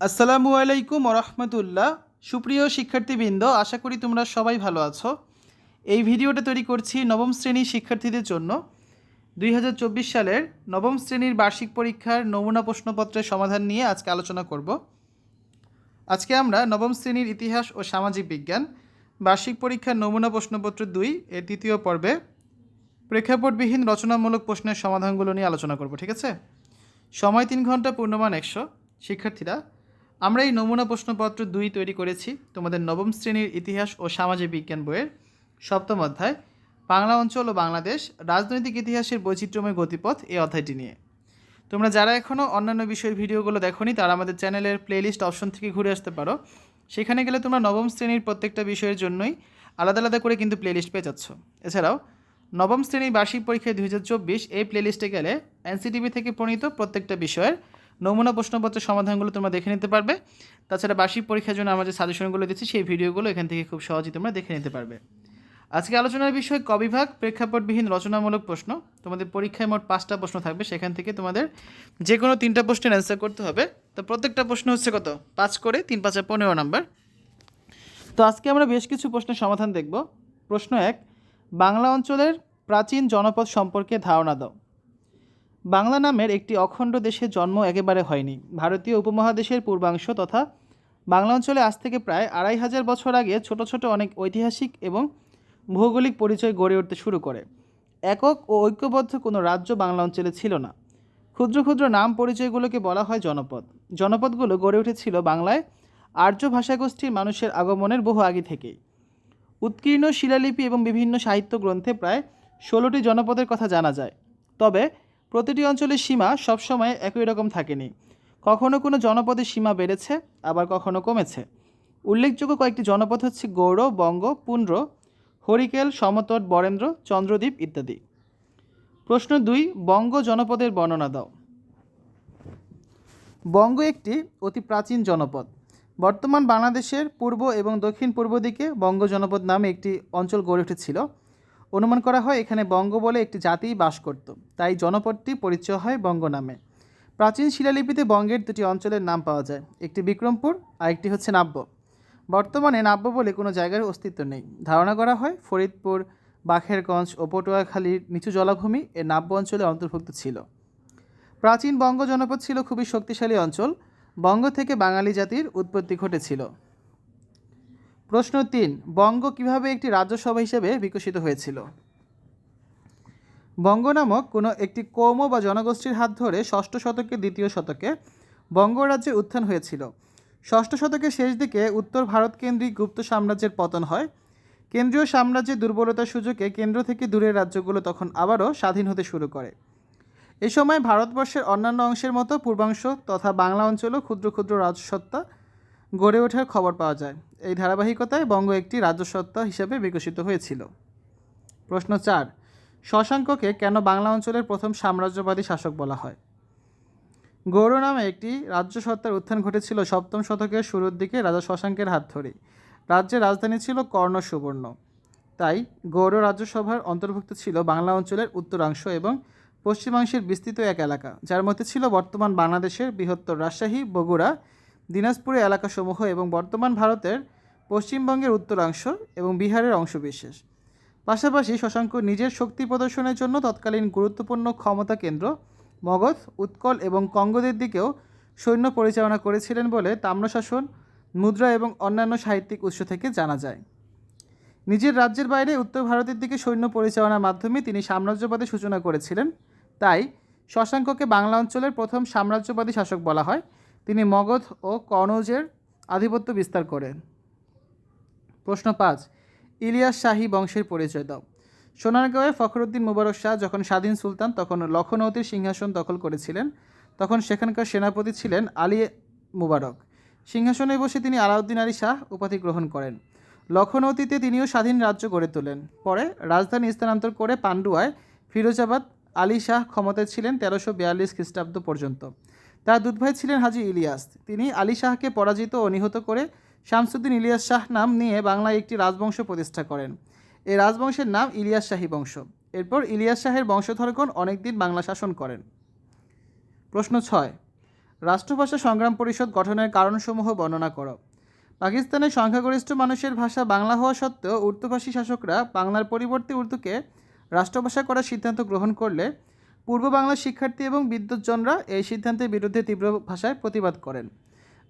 আসসালামু আলাইকুম রহমতুল্লাহ সুপ্রিয় শিক্ষার্থীবৃন্দ, আশা করি তোমরা সবাই ভালো আছো। এই ভিডিওটা তৈরি করছি নবম শ্রেণির শিক্ষার্থীদের জন্য। দুই হাজার চব্বিশ সালের নবম শ্রেণির বার্ষিক পরীক্ষার নমুনা প্রশ্নপত্রের সমাধান নিয়ে আজকে আলোচনা করব। আজকে আমরা নবম শ্রেণির ইতিহাস ও সামাজিক বিজ্ঞান, বার্ষিক পরীক্ষার নমুনা প্রশ্নপত্র দুই এর দ্বিতীয় পর্বে প্রেক্ষাপটবিহীন রচনামূলক প্রশ্নের সমাধানগুলো নিয়ে আলোচনা করব, ঠিক আছে? সময় তিন ঘণ্টা পূর্ণমান একশো। শিক্ষার্থীরা আমরা এই নমুনা প্রশ্নপত্র দুই তৈরি করেছি তোমাদের নবম শ্রেণির ইতিহাস ও সামাজিক বিজ্ঞান বইয়ের সপ্তম অধ্যায়, বাংলা অঞ্চল ও বাংলাদেশ, রাজনৈতিক ইতিহাসের বৈচিত্র্যময় গতিপথ এই অধ্যায়টি নিয়ে। তোমরা যারা এখনও অন্যান্য বিষয়ের ভিডিওগুলো দেখোনি, তারা আমাদের চ্যানেলের প্লেলিস্ট অপশন থেকে ঘুরে আসতে পারো। সেখানে গেলে তোমরা নবম শ্রেণির প্রত্যেকটা বিষয়ের জন্যই আলাদা আলাদা করে কিন্তু প্লেলিস্ট পেয়ে যাচ্ছ। এছাড়াও, নবম শ্রেণির বার্ষিক পরীক্ষায় দুই হাজার চব্বিশ এই প্লেলিস্টে গেলে এনসিটিভি থেকে প্রণীত প্রত্যেকটা বিষয়ের নমুনা প্রশ্নপত্রের সমাধানগুলো তোমরা দেখে নিতে পারবে। তাছাড়া বার্ষিক পরীক্ষার জন্য আমরা যে সাজেশনগুলো দিচ্ছি, সেই ভিডিওগুলো এখান থেকে খুব সহজেই তোমরা দেখে নিতে পারবে। আজকে আলোচনার বিষয় কবিভাগ, প্রেক্ষাপটবিহীন, রচনামূলক প্রশ্ন। তোমাদের পরীক্ষায় মোট পাঁচটা প্রশ্ন থাকবে, সেখান থেকে তোমাদের যে কোনো তিনটা প্রশ্নের অ্যান্সার করতে হবে। তো প্রত্যেকটা প্রশ্ন হচ্ছে কত? পাঁচ করে, তিন পাঁচে পনেরো নাম্বার। তো আজকে আমরা বেশ কিছু প্রশ্নের সমাধান দেখব। প্রশ্ন এক, বাংলা অঞ্চলের প্রাচীন জনপদ সম্পর্কে ধারণা দাও। বাংলা নামের একটি অখণ্ড দেশের জন্ম একেবারে হয়নি। ভারতীয় উপমহাদেশের পূর্বাংশ তথা বাংলা অঞ্চলে আজ থেকে প্রায় আড়াই হাজার বছর আগে ছোট ছোট অনেক ঐতিহাসিক এবং ভৌগোলিক পরিচয় গড়ে উঠতে শুরু করে। একক ও ঐক্যবদ্ধ কোনো রাজ্য বাংলা অঞ্চলে ছিল না। ক্ষুদ্র ক্ষুদ্র নাম পরিচয়গুলোকে বলা হয় জনপদ। জনপদগুলো গড়ে উঠেছিল বাংলায় আর্য ভাষাগোষ্ঠীর মানুষের আগমনের বহু আগে থেকেই। উৎকীর্ণ শিলালিপি এবং বিভিন্ন সাহিত্য গ্রন্থে প্রায় ষোলোটি জনপদের কথা জানা যায়। তবে প্রতিটি অঞ্চলের সীমা সবসময় একই রকম থাকেনি। কখনো কোনো জনপদের সীমা বেড়েছে, আবার কখনো কমেছে। উল্লেখযোগ্য কয়েকটি জনপদ হচ্ছে গৌড়, বঙ্গ, পুন্ড্র, হরিকেল, সমতট, বরেন্দ্র, চন্দ্রদ্বীপ ইত্যাদি। প্রশ্ন দুই, বঙ্গ জনপদের বর্ণনা দাও। বঙ্গ একটি অতি প্রাচীন জনপদ। বর্তমান বাংলাদেশের পূর্ব এবং দক্ষিণ পূর্ব দিকে বঙ্গ জনপদ নামে একটি অঞ্চল গড়ে উঠেছিল। অনুমান করা হয় এখানে বঙ্গ বলে একটি জাতিই বাস করত। তাই জনপদটি পরিচয় হয় বঙ্গ নামে। প্রাচীন শিলালিপিতে বঙ্গের দুটি অঞ্চলের নাম পাওয়া যায়। একটি বিক্রমপুর আর একটি হচ্ছে নাব্য। বর্তমানে নাব্য বলে কোনো জায়গার অস্তিত্ব নেই। ধারণা করা হয় ফরিদপুর বাখেরগঞ্জ ও পটুয়াখালীর নিচু জলাভূমি এ নাব্য অঞ্চলে অন্তর্ভুক্ত ছিল। প্রাচীন বঙ্গ জনপদ ছিল খুবই শক্তিশালী অঞ্চল। বঙ্গ থেকে বাঙালি জাতির উৎপত্তি ঘটেছিল। প্রশ্ন তিন, বঙ্গ কীভাবে একটি রাজ্যসভা হিসেবে বিকশিত হয়েছিল? বঙ্গ নামক কোনো একটি কৌম বা জনগোষ্ঠীর হাত ধরে ষষ্ঠ শতকের দ্বিতীয় শতকে বঙ্গ রাজ্যের উত্থান হয়েছিল। ষষ্ঠ শতকের শেষ দিকে উত্তর ভারত কেন্দ্রিক গুপ্ত সাম্রাজ্যের পতন হয়। কেন্দ্রীয় সাম্রাজ্যের দুর্বলতার সুযোগে কেন্দ্র থেকে দূরের রাজ্যগুলো তখন আবারও স্বাধীন হতে শুরু করে। এ সময় ভারতবর্ষের অন্যান্য অংশের মতো পূর্বাংশ তথা বাংলা অঞ্চলও ক্ষুদ্র ক্ষুদ্র রাজসত্তা গড়ে ওঠার খবর পাওয়া যায়। এই ধারাবাহিকতায় বঙ্গ একটি রাজ্যসত্তা হিসেবে বিকশিত হয়েছিল। প্রশ্ন চার, শশাঙ্ককে কেন বাংলা অঞ্চলের প্রথম সাম্রাজ্যবাদী শাসক বলা হয়? গৌড় নামে একটি রাজ্যসত্তার উত্থান ঘটেছিল সপ্তম শতকের শুরুর দিকে রাজা শশাঙ্কের হাত ধরে। রাজ্যের রাজধানী ছিল কর্ণ সুবর্ণ তাই গৌড় রাজ্যসভার অন্তর্ভুক্ত ছিল বাংলা অঞ্চলের উত্তরাংশ এবং পশ্চিমাংশের বিস্তৃত এক এলাকা, যার মধ্যে ছিল বর্তমান বাংলাদেশের বৃহত্তর রাজশাহী, বগুড়া দিনাজপুরের এলাকাসমূহ এবং বর্তমান ভারতের পশ্চিমবঙ্গের উত্তরাংশ এবং বিহারের অংশবিশেষ। পাশাপাশি শশাঙ্ক নিজের শক্তি প্রদর্শনের জন্য তৎকালীন গুরুত্বপূর্ণ ক্ষমতা কেন্দ্র মগধ, উৎকল এবং কঙ্গদের দিকেও সৈন্য পরিচালনা করেছিলেন বলে তাম্রশাসন, মুদ্রা এবং অন্যান্য সাহিত্যিক উৎস থেকে জানা যায়। নিজের রাজ্যের বাইরে উত্তর ভারতের দিকে সৈন্য পরিচালনার মাধ্যমে তিনি সাম্রাজ্যবাদের সূচনা করেছিলেন। তাই শশাঙ্ককে বাংলা অঞ্চলের প্রথম সাম্রাজ্যবাদী শাসক বলা হয়। তিনি মগধ ও কনৌজের আধিপত্য বিস্তার করেন। প্রশ্ন পাঁচ, ইলিয়াস শাহী বংশের পরিচয় দাও। সোনারগাঁওয়ে ফখরুদ্দিন মুবারক শাহ যখন স্বাধীন সুলতান, তখন লখনৌতির সিংহাসন দখল করেছিলেন। তখন সেখানকার সেনাপতি ছিলেন আলী মুবারক। সিংহাসনে বসে তিনি আলাউদ্দিন আলী শাহ উপাধি গ্রহণ করেন। লখনৌতিতে তিনিও স্বাধীন রাজ্য গড়ে তোলেন। পরে রাজধানী স্থানান্তর করে পান্ডুয়ায় ফিরোজাবাদ আলী শাহ ক্ষমতায় ছিলেন তেরোশো বিয়াল্লিশ খ্রিস্টাব্দ পর্যন্ত। তার দুধ ভাই ছিলেন হাজি ইলিয়াস। তিনি আলী শাহকে পরাজিত ও নিহত করে শামসুদ্দিন ইলিয়াস শাহ নাম নিয়ে বাংলায় একটি রাজবংশ প্রতিষ্ঠা করেন। এই রাজবংশের নাম ইলিয়াস শাহী বংশ। এরপর ইলিয়াস শাহের বংশধরগণ অনেকদিন বাংলা শাসন করেন। প্রশ্ন ছয়, রাষ্ট্রভাষা সংগ্রাম পরিষদ গঠনের কারণসমূহ বর্ণনা করো। পাকিস্তানের সংখ্যাগরিষ্ঠ মানুষের ভাষা বাংলা হওয়া সত্ত্বেও উর্দুভাষী শাসকরা বাংলার পরিবর্তে উর্দুকে রাষ্ট্রভাষা করার সিদ্ধান্ত গ্রহণ করলে পূর্ব বাংলার শিক্ষার্থী এবং বিদ্যুৎজনরা এই সিদ্ধান্তের বিরুদ্ধে তীব্র ভাষায় প্রতিবাদ করেন।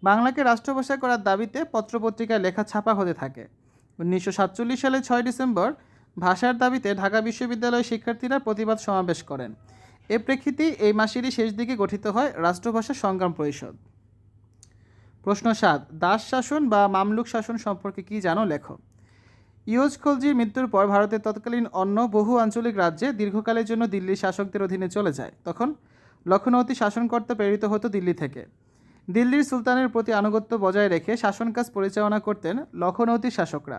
বাংলাকে রাষ্ট্রভাষা করার দাবিতে পত্রপত্রিকায় লেখা ছাপা হতে থাকে। উনিশশো সাতচল্লিশ সালের ছয় ডিসেম্বর ভাষার দাবিতে ঢাকা বিশ্ববিদ্যালয়ের শিক্ষার্থীরা প্রতিবাদ সমাবেশ করেন। এ প্রেক্ষিতেই এই মাসেরই শেষ দিকে গঠিত হয় রাষ্ট্রভাষা সংগ্রাম পরিষদ। প্রশ্ন সাত, দাস শাসন বা মামলুক শাসন সম্পর্কে কি জানো লেখো ইয়োজ খলজির মৃত্যুর পর ভারতের তৎকালীন অন্য বহু আঞ্চলিক রাজ্যে দীর্ঘকালের জন্য দিল্লির শাসকদের অধীনে চলে যায়। তখন লখনৌতি শাসনকর্তা প্রেরিত হতো দিল্লি থেকে। দিল্লির সুলতানের প্রতি আনুগত্য বজায় রেখে শাসন কাজ পরিচালনা করতেন লখনৌতির শাসকরা।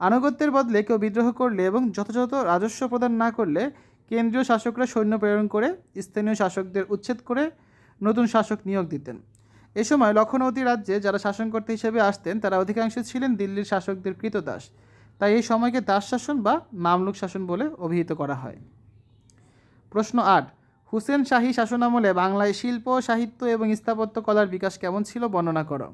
আনুগত্যের বদলে কেউ বিদ্রোহ করলে এবং যথাযথ রাজস্ব প্রদান না করলে কেন্দ্রীয় শাসকরা সৈন্য প্রেরণ করে স্থানীয় শাসকদের উচ্ছেদ করে নতুন শাসক নিয়োগ দিতেন। এ সময় লখনৌতি রাজ্যে যারা শাসনকর্তা হিসেবে আসতেন, তারা অধিকাংশ ছিলেন দিল্লির শাসকদের কৃতদাস। তাই এই সময়কে দাস শাসন বা মামলুক শাসন বলে অভিহিত করা হয়। প্রশ্ন আট, হুসেন শাহী শাসনামলে বাংলায় শিল্প, সাহিত্য এবং স্থাপত্য কলার বিকাশ কেমন ছিল বর্ণনা করো।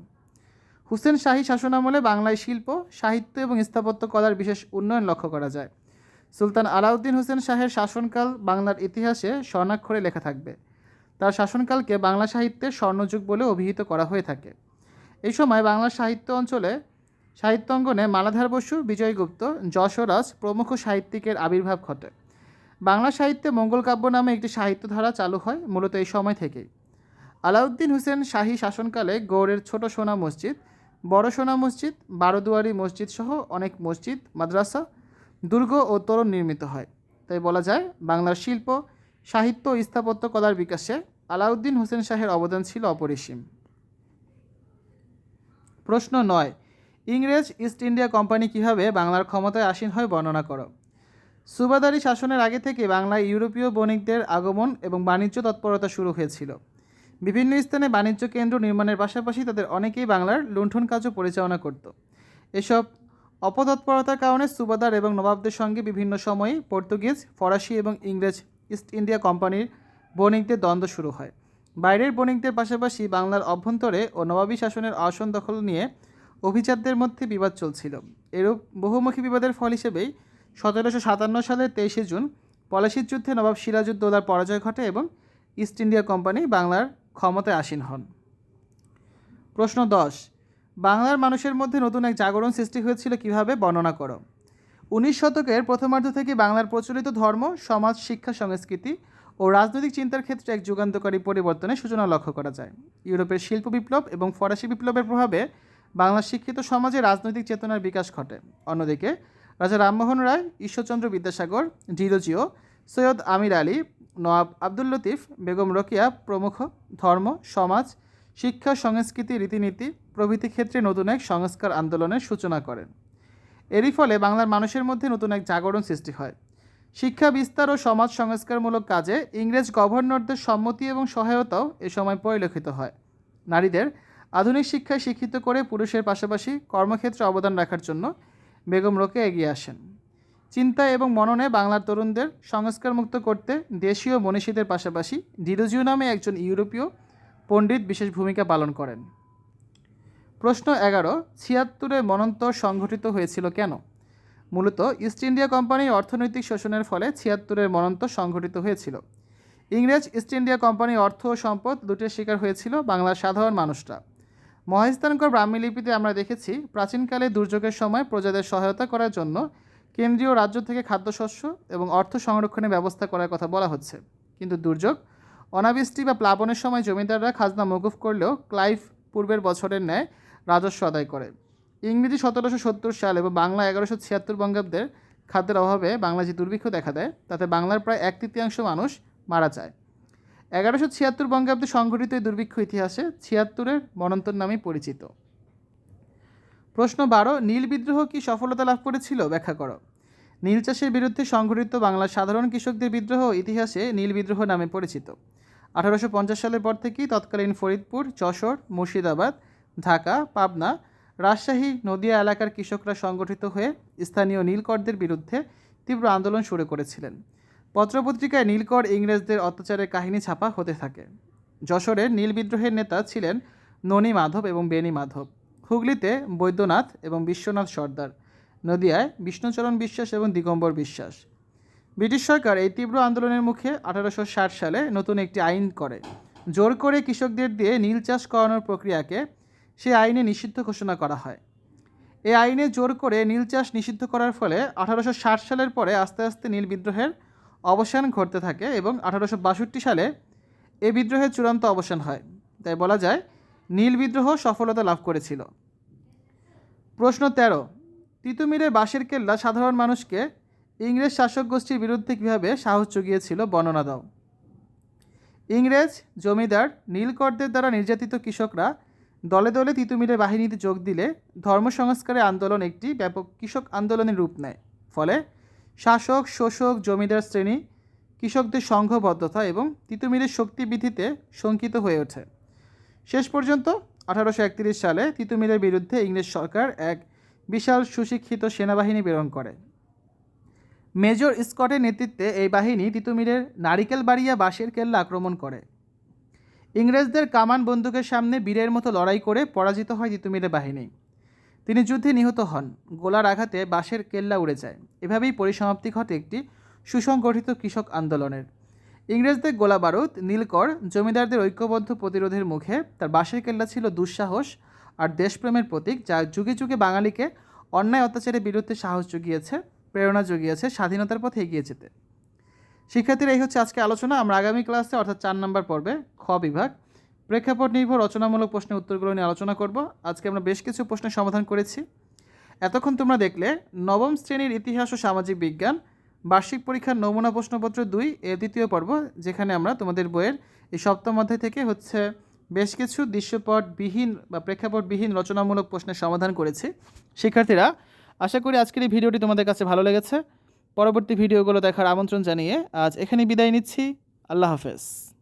হুসেন শাহী শাসনামলে বাংলায় শিল্প, সাহিত্য এবং স্থাপত্য কলার বিশেষ উন্নয়ন লক্ষ্য করা যায়। সুলতান আলাউদ্দিন হোসেন শাহের শাসনকাল বাংলার ইতিহাসে স্বর্ণাক্ষরে লেখা থাকবে। তার শাসনকালকে বাংলা সাহিত্যের স্বর্ণযুগ বলে অভিহিত করা হয়ে থাকে। এই সময় বাংলার সাহিত্য অঞ্চলে সাহিত্য অঙ্গনে মালাধার বসু বিজয়গুপ্ত যশোরাজ প্রমুখ সাহিত্যিকের আবির্ভাব ঘটে। বাংলা সাহিত্যে মঙ্গল কাব্য নামে একটি সাহিত্যধারা চালু হয় মূলত এই সময় থেকেই। আলাউদ্দিন হোসেন শাহী শাসনকালে গৌড়ের ছোট সোনা মসজিদ, বড় সোনা মসজিদ, বারোদুয়ারি মসজিদ সহ অনেক মসজিদ, মাদ্রাসা, দুর্গ ও তোরণ নির্মিত হয়। তাই বলা যায়, বাংলার শিল্প, সাহিত্য ও স্থাপত্য কলার বিকাশে আলাউদ্দিন হোসেন শাহের অবদান ছিল অপরিসীম। প্রশ্ন নয় ইংরেজ ইস্ট ইন্ডিয়া কোম্পানি কীভাবে বাংলার ক্ষমতায় আসীন হয় বর্ণনা করো। সুবাদারি শাসনের আগে থেকে বাংলায় ইউরোপীয় বণিকদের আগমন এবং বাণিজ্য তৎপরতা শুরু হয়েছিল। বিভিন্ন স্থানে বাণিজ্য কেন্দ্র নির্মাণের পাশাপাশি তাদের অনেকেই বাংলার লুণ্ঠন কাজও পরিচালনা করত। এসব অপতৎপরতার কারণে সুবাদার এবং নবাবদের সঙ্গে বিভিন্ন সময়ে পর্তুগিজ, ফরাসি এবং ইংরেজ ইস্ট ইন্ডিয়া কোম্পানির বণিকদের দ্বন্দ্ব শুরু হয়। বাইরের বণিকদের পাশাপাশি বাংলার অভ্যন্তরে ও নবাবী শাসনের আসন দখল নিয়ে অভিজাতদের মধ্যে বিবাদ চলছিল। এরূপ বহুমুখী বিবাদের ফল হিসেবেই সতেরোশো সাতান্ন সালের তেইশে জুন পলাশির যুদ্ধে নবাব সিরাজউদ্দৌলার পরাজয় ঘটে এবং ইস্ট ইন্ডিয়া কোম্পানি বাংলার ক্ষমতায় আসীন হন। প্রশ্ন দশ, বাংলার মানুষের মধ্যে নতুন এক জাগরণ সৃষ্টি হয়েছিল কীভাবে বর্ণনা করো? উনিশ শতকের প্রথমার্ধ থেকে বাংলার প্রচলিত ধর্ম, সমাজ, শিক্ষা, সংস্কৃতি ও রাজনৈতিক চিন্তার ক্ষেত্রে এক যুগান্তকারী পরিবর্তনের সূচনা লক্ষ্য করা যায়। ইউরোপের শিল্প বিপ্লব এবং ফরাসি বিপ্লবের প্রভাবে বাংলার শিক্ষিত সমাজে রাজনৈতিক চেতনার বিকাশ ঘটে। অন্যদিকে, রাজা রামমোহন রায়, ঈশ্বরচন্দ্র বিদ্যাসাগর ডিরোজিও সৈয়দ আমির আলী, নওয়াব আব্দুল লতিফ, বেগম রোকিয়া, প্রমুখ ধর্ম, সমাজ, শিক্ষা, সংস্কৃতি, রীতিনীতি প্রভৃতি ক্ষেত্রে নতুন এক সংস্কার আন্দোলনের সূচনা করেন। এরই ফলে বাংলার মানুষের মধ্যে নতুন এক জাগরণ সৃষ্টি হয়। শিক্ষা বিস্তার ও সমাজ সংস্কারমূলক কাজে ইংরেজ গভর্নরদের সম্মতি এবং সহায়তাও এ সময় পরিলক্ষিত হয়। নারীদের আধুনিক শিক্ষায় শিক্ষিত করে পুরুষের পাশাপাশি কর্মক্ষেত্রে অবদান রাখার জন্য বেগম রোকে এগিয়ে আসেন। চিন্তা এবং মননে বাংলার তরুণদের সংস্কারমুক্ত করতে দেশীয় মনীষীদের পাশাপাশি ডিরোজিও নামে একজন ইউরোপীয় পণ্ডিত বিশেষ ভূমিকা পালন করেন। প্রশ্ন এগারো, ছিয়াত্তরে মনন্তর সংঘটিত হয়েছিল কেন? মূলত ইস্ট ইন্ডিয়া কোম্পানির অর্থনৈতিক শোষণের ফলে ছিয়াত্তরের মনন্তর সংঘটিত হয়েছিল। ইংরেজ ইস্ট ইন্ডিয়া কোম্পানির অর্থ ও সম্পদ লুটের শিকার হয়েছিল বাংলার সাধারণ মানুষরা। মহাস্থানকর ব্রাহ্মী লিপিতে আমরা দেখেছি, প্রাচীনকালে দুর্যোগের সময় প্রজাদের সহায়তা করার জন্য কেন্দ্রীয় রাজ্য থেকে খাদ্যশস্য এবং অর্থ সংরক্ষণের ব্যবস্থা করার কথা বলা হচ্ছে। কিন্তু দুর্যোগ, অনাবৃষ্টি বা প্লাবনের সময় জমিদাররা খাজনা মকুফ করলেও ক্লাইভ পূর্বের বছরের ন্যায় রাজস্ব আদায় করে। ইংরেজি সতেরোশো সত্তর সাল এবং বাংলা এগারোশো ছিয়াত্তর বঙ্গাব্দের খাদ্যের অভাবে বাংলা যে দুর্ভিক্ষ দেখা দেয়, তাতে বাংলার প্রায় এক তৃতীয়াংশ মানুষ মারা যায়। এগারোশো ছিয়াত্তর বঙ্গাব্দে সংঘটিত এই দুর্ভিক্ষ ইতিহাসে ছিয়াত্তরের মনন্তর নামে পরিচিত। প্রশ্ন বারো, নীল বিদ্রোহ কি সফলতা লাভ করেছিল? ব্যাখ্যা করো। নীল চাষের বিরুদ্ধে সংঘটিত বাংলার সাধারণ কৃষকদের বিদ্রোহ ইতিহাসে নীল বিদ্রোহ নামে পরিচিত। আঠারোশো পঞ্চাশ সালের পর থেকেই তৎকালীন ফরিদপুর, যশোর, মুর্শিদাবাদ, ঢাকা, পাবনা, রাজশাহী, নদিয়া এলাকার কৃষকরা সংগঠিত হয়ে স্থানীয় নীলকরদের বিরুদ্ধে তীব্র আন্দোলন শুরু করেছিলেন। পত্রপত্রিকায় নীলকর ইংরেজদের অত্যাচারের কাহিনী ছাপা হতে থাকে। যশোরের নীল বিদ্রোহের নেতা ছিলেন ননী মাধব এবং বেনি মাধব। হুগলিতে বৈদ্যনাথ এবং বিশ্বনাথ সর্দার। নদিয়ায় বিষ্ণুচরণ বিশ্বাস এবং দিগম্বর বিশ্বাস। ব্রিটিশ সরকার এই তীব্র আন্দোলনের মুখে আঠারোশো ষাট সালে নতুন একটি আইন করে। জোর করে কৃষকদের দিয়ে নীল চাষ করানোর প্রক্রিয়াকে সেই আইনে নিষিদ্ধ ঘোষণা করা হয়। এই আইনে জোর করে নীল চাষ নিষিদ্ধ করার ফলে আঠারোশো ষাট সালের পরে আস্তে আস্তে নীল বিদ্রোহের অবসান ঘটতে থাকে এবং আঠারোশো বাষট্টি সালে এই বিদ্রোহের চূড়ান্ত অবসান হয়। তাই বলা যায়, নীল বিদ্রোহ সফলতা লাভ করেছিল। প্রশ্ন তেরো, তিতুমিরের বাঁশের কেল্লা সাধারণ মানুষকে ইংরেজ শাসক গোষ্ঠীর বিরুদ্ধে কীভাবে সাহস জুগিয়েছিল বর্ণনা দাও। ইংরেজ জমিদার নীলকরদের দ্বারা নির্যাতিত কৃষকরা দলে দলে তিতুমিরের বাহিনীতে যোগ দিলে ধর্ম সংস্কারের আন্দোলন একটি ব্যাপক কৃষক আন্দোলনের রূপ নেয়। ফলে শাসক, শোষক, জমিদার শ্রেণি, কৃষকদের সংঘবদ্ধতা এবং তিতুমিরের শক্তি বৃদ্ধিতে শঙ্কিত হয়ে ওঠে। শেষ পর্যন্ত আঠারোশো একত্রিশ সালে তিতুমিরের বিরুদ্ধে ইংরেজ সরকার এক বিশাল সুশিক্ষিত সেনাবাহিনী প্রেরণ করে। মেজর স্কটের নেতৃত্বে এই বাহিনী তিতুমিরের নারিকেল বাড়িয়া বাঁশের কেল্লা আক্রমণ করে। ইংরেজদের কামান বন্দুকের সামনে বীরের মতো লড়াই করে পরাজিত হয় তিতুমিরের বাহিনী। তিনি যুদ্ধে নিহত হন। গোলার আঘাতে বাঁশের কেল্লা উড়ে যায়। এভাবেই পরিসমাপ্তি ঘটে একটি সুসংগঠিত কৃষক আন্দোলনের। ইংরেজদের গোলা বারুদ, নীলকর জমিদারদের ঐক্যবদ্ধ প্রতিরোধের মুখে তার বাঁশের কেল্লা ছিল দুঃসাহস আর দেশপ্রেমের প্রতীক যা যুগে যুগে বাঙালিকে অন্যায় অত্যাচারের বিরুদ্ধে সাহস জুগিয়েছে, প্রেরণা জুগিয়েছে, স্বাধীনতার পথে এগিয়ে যেতে। শিক্ষার্থীরা, এই হচ্ছে আজকে আলোচনা। আমরা আগামী ক্লাসে, অর্থাৎ চার নম্বর পর্বে, খ বিভাগ প্রেক্ষাপট নির্ভর, রচনামূলক প্রশ্নের উত্তরগুলো নিয়ে আলোচনা করব। আজকে আমরা বেশ কিছু প্রশ্নের সমাধান করেছি। এতক্ষণ তোমরা দেখলে, নবম শ্রেণির ইতিহাস ও সামাজিক বিজ্ঞান, বার্ষিক পরীক্ষার নমুনা প্রশ্নপত্র দুই এর দ্বিতীয় পর্ব, যেখানে আমরা তোমাদের বইয়ের এই সপ্তম অধ্যায় থেকে হচ্ছে বেশ কিছু দৃশ্যপটবিহীন বা প্রেক্ষাপটবিহীন রচনামূলক প্রশ্নের সমাধান করেছি। শিক্ষার্থীরা, আশা করি আজকের এই ভিডিওটি তোমাদের কাছে ভালো লেগেছে। পরবর্তী ভিডিওগুলো দেখার আমন্ত্রণ জানিয়ে আজ এখানে বিদায় নিচ্ছি। আল্লাহ হাফেজ।